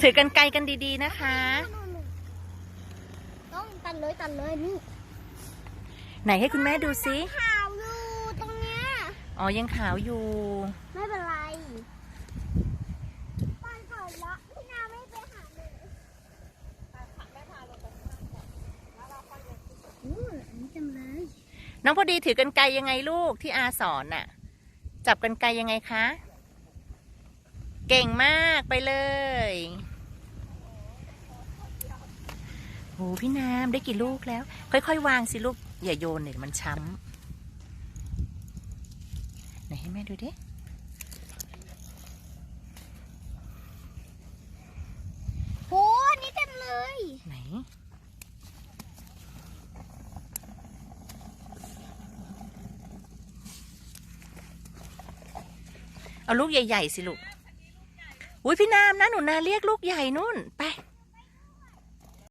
ถือกันไกลกันดีๆนะคะ ต้องตัดเลยตัดเลยนี่ไหนให้คุณแม่ดูซิขาวอยู่ตรงเนี้ยอ๋อยังขาวอยู่ ไม่เป็นไรไปก่อนละพี่นาไม่ไปหาเลยอู้อันนี้จังเลยน้องพอดีถือกันไกลยังไงลูกที่อาสอนน่ะ จับกันไกลยังไงคะ เก่งมากไปเลยโหพี่น้ำได้กี่ลูกแล้ว ค่อยๆ วางสิลูก อย่าโยนเดี๋ยวมันช้ำไหนให้แม่ดูดิโหอันนี้เต็มเลย ไหน เอาลูกใหญ่ ๆ สิลูก อุ้ยพี่นามนะหนูนาเรียกลูกใหญ่นุ่นไป